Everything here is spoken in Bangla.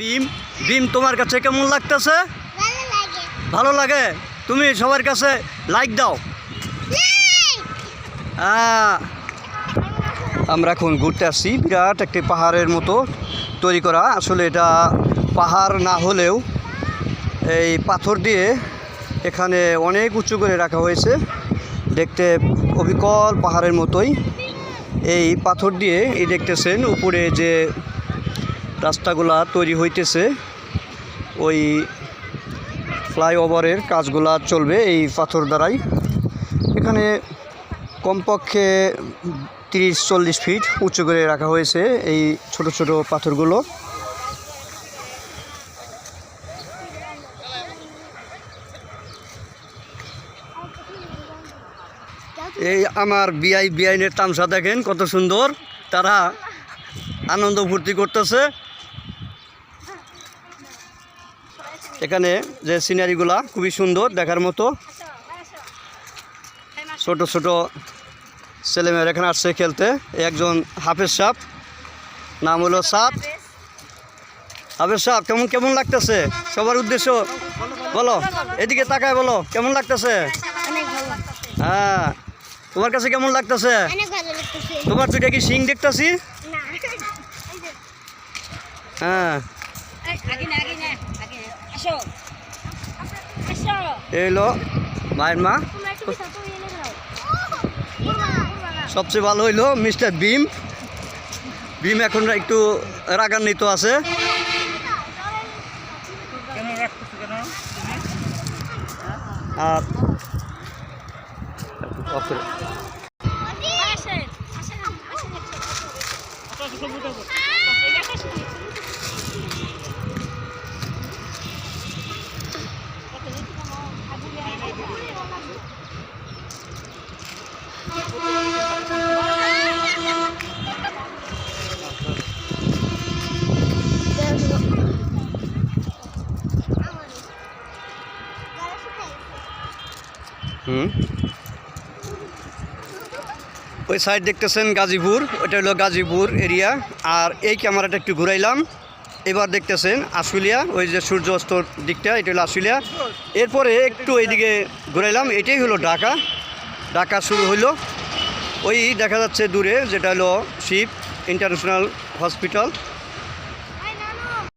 ভীম ভীম তোমার কাছে কেমন লাগতেছে? ভালো লাগে। তুমি সবার কাছে লাইক দাও। আমরা এখন ঘুরতে আসছি। বিরাট একটি পাহাড়ের মতো তৈরি করা। আসলে এটা পাহাড় না হলেও এই পাথর দিয়ে এখানে অনেক উঁচু করে রাখা হয়েছে। দেখতে অবিকল পাহাড়ের মতোই। এই পাথর দিয়ে এই দেখতেছেন উপরে যে রাস্তাগুলা তৈরি হইতেছে। ওই ফ্লাইওভারের কাজগুলা চলবে এই পাথর দ্বারাই। এখানে কমপক্ষে তিরিশ, চল্লিশ ফিট উঁচু করে রাখা হয়েছে এই ছোট ছোট পাথরগুলো। এই আমার বিআই বিআইনের তামসা দেখেন কত সুন্দর। তারা আনন্দ ফুর্তি করতেছে। এখানে যে সিনারিগুলা খুবই সুন্দর দেখার মতো। ছোট ছোট ছেলেমেয়েরা এখানে আসছে খেলতে। একজন হাফেজ সাপ নাম হলো সাপ হাফেজ সাপ কেমন কেমন লাগতেছে? সবার উদ্দেশ্য বলো এদিকে তাকায় বলো কেমন লাগতেছে? হ্যাঁ তোমার কাছে কেমন লাগতেছে? তোমার দুইটা কি সিং দেখতেছি? হ্যাঁ। হলো মায়ের মা। সবচেয়ে ভালো হইল মিস্টার বিম বিম এখন একটু রাগান্বিত আছে। আর হুম। ওই সাইড দেখতেছেন গাজীপুর ওটা হলো গাজীপুর এরিয়া আর এই ক্যামেরাটা একটু ঘুরাইলাম। এবার দেখতেছেন আশুলিয়া, ওই যে সূর্য অস্তর দিকটা, এটা হলো আশুলিয়া। এরপরে একটু এইদিকে ঘুরাইলাম, এটাই হলো ঢাকা। ঢাকা শুরু হইল। ওই দেখা যাচ্ছে দূরে, যেটা হলো শিব ইন্টারন্যাশনাল হসপিটাল।